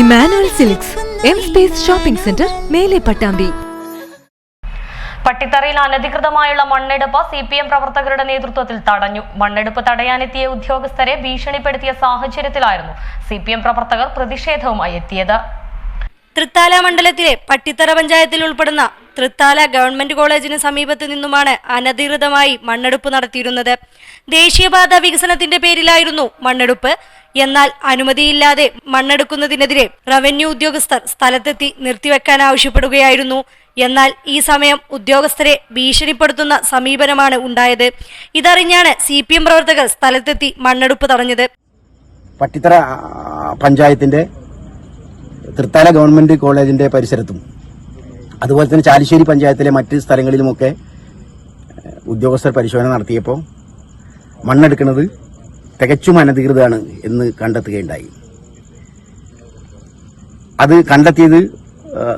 Emmanuel Silks M space shopping centre മേലെ പട്ടാമ്പി. പട്ടിത്തറയിൽ അനധികൃതമായുള്ള മണ്ണെടുപ്പ് സി പി എം പ്രവർത്തകരുടെ നേതൃത്വത്തിൽ തടഞ്ഞു. മണ്ണെടുപ്പ് തടയാനെത്തിയ ഉദ്യോഗസ്ഥരെ ഭീഷണിപ്പെടുത്തിയ സാഹചര്യത്തിലായിരുന്നു സി പി എം പ്രവർത്തകർ പ്രതിഷേധവുമായി എത്തിയത്. തൃത്താല മണ്ഡലത്തിലെ പട്ടിത്തറ പഞ്ചായത്തിൽ ഉൾപ്പെടുന്ന തൃത്താല ഗവൺമെന്റ് കോളേജിന് സമീപത്ത് നിന്നുമാണ് അനധികൃതമായി മണ്ണെടുപ്പ് നടത്തിയിരുന്നത്. ദേശീയപാത വികസനത്തിന്റെ പേരിലായിരുന്നു മണ്ണെടുപ്പ്. എന്നാൽ അനുമതിയില്ലാതെ മണ്ണെടുക്കുന്നതിനെതിരെ റവന്യൂ ഉദ്യോഗസ്ഥർ സ്ഥലത്തെത്തി നിർത്തിവെക്കാൻ ആവശ്യപ്പെടുകയായിരുന്നു. എന്നാൽ ഈ സമയം ഉദ്യോഗസ്ഥരെ ഭീഷണിപ്പെടുത്തുന്ന സമീപനമാണ് ഉണ്ടായത്. ഇതറിഞ്ഞാണ് സി പ്രവർത്തകർ സ്ഥലത്തെത്തി മണ്ണെടുപ്പ് തടഞ്ഞത്. പട്ടിത്തറ പഞ്ചായത്തിന്റെ തൃത്താല ഗവൺമെന്റ് കോളേജിന്റെ പരിസരത്തും. അതുപോലെ തന്നെ ചാലിശ്ശേരി പഞ്ചായത്തിലെ മറ്റ് സ്ഥലങ്ങളിലുമൊക്കെ ഉദ്യോഗസ്ഥർ പരിശോധന നടത്തിയപ്പോൾ മണ്ണെടുക്കുന്നത് തികച്ചും അനധികൃതമാണ് എന്ന് കണ്ടെത്തുകയുണ്ടായി. അത് കണ്ടെത്തിയത്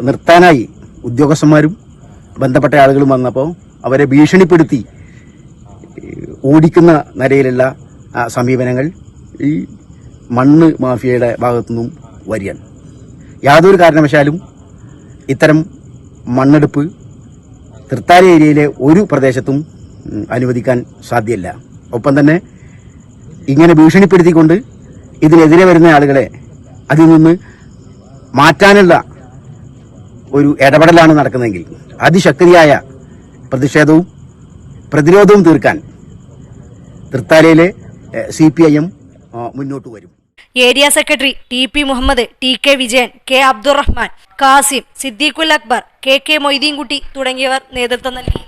നിർത്താനായി ഉദ്യോഗസ്ഥന്മാരും ബന്ധപ്പെട്ട ആളുകളും വന്നപ്പോൾ അവരെ ഭീഷണിപ്പെടുത്തി ഓടിക്കുന്ന നിലയിലുള്ള സമീപനങ്ങൾ ഈ മണ്ണ് മാഫിയയുടെ ഭാഗത്തുനിന്നും വരികയാണ്. യാതൊരു കാരണവശാലും ഇത്തരം മണ്ണെടുപ്പ് തൃത്താല ഏരിയയിലെ ഒരു പ്രദേശത്തും അനുവദിക്കാൻ സാധ്യമല്ല ഒപ്പം തന്നെ ഇങ്ങനെ ഭീഷണിപ്പെടുത്തിക്കൊണ്ട് ഇതിനെതിരെ വരുന്ന ആളുകളെ അതിൽ നിന്ന് മാറ്റാനുള്ള ഒരു ഇടപെടലാണ് നടക്കുന്നതെങ്കിൽ അതിശക്തിയായ പ്രതിഷേധവും പ്രതിരോധവും തീർക്കാൻ തൃത്താലയിലെ സി പി ഐ എം മുന്നോട്ട് വരും. Area secretary T P Muhammad T K Vijayan K Abdurahman Kasim Siddiqul Akbar K K Moideenkutty തുടങ്ങിയവർ നേതൃത്വം നൽകി.